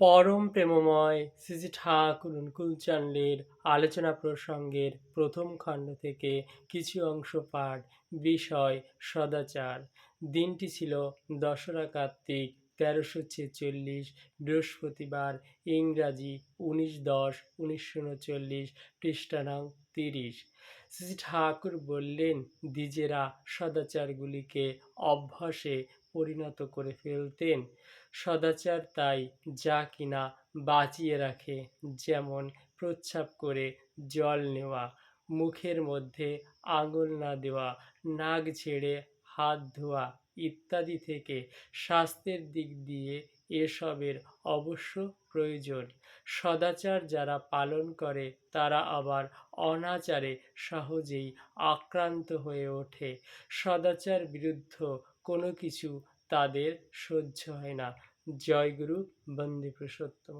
পরম প্রেমময় শ্রী ঠাকুর অনুকূলচন্দ্রের আলোচনা প্রসঙ্গের প্রথম খণ্ড থেকে কিছু অংশ পাঠ, বিষয়, সদাচার। দিনটি ছিল দশরা কার্তিক তেরোশো ছেচল্লিশ, বৃহস্পতিবার, ইংরাজি উনিশ দশ, উনিশশো উনচল্লিশ পৃষ্ঠানাং তিরিশ। শ্রী ঠাকুর বললেন, দ্বিজেরা সদাচারগুলিকে অভ্যাসে পরিণত করে ফেলতেন। সদাচার তাই যা কিনা বাঁচিয়ে রাখে, যেমন প্রচ্ছাপ করে জল নেওয়া, মুখের মধ্যে আঙুল না দেওয়া, নাক ছেড়ে হাত ধোয়া ইত্যাদি থেকে স্বাস্থ্যের দিক দিয়ে এসবের অবশ্য প্রয়োজন। সদাচার যারা পালন করে, তারা আবার অনাচারে সহজেই আক্রান্ত হয়ে ওঠে। সদাচার বিরুদ্ধ কোনো কিছু তাদের সহ্য হয় না। জয়গুরু বন্দে পুরুষোত্তম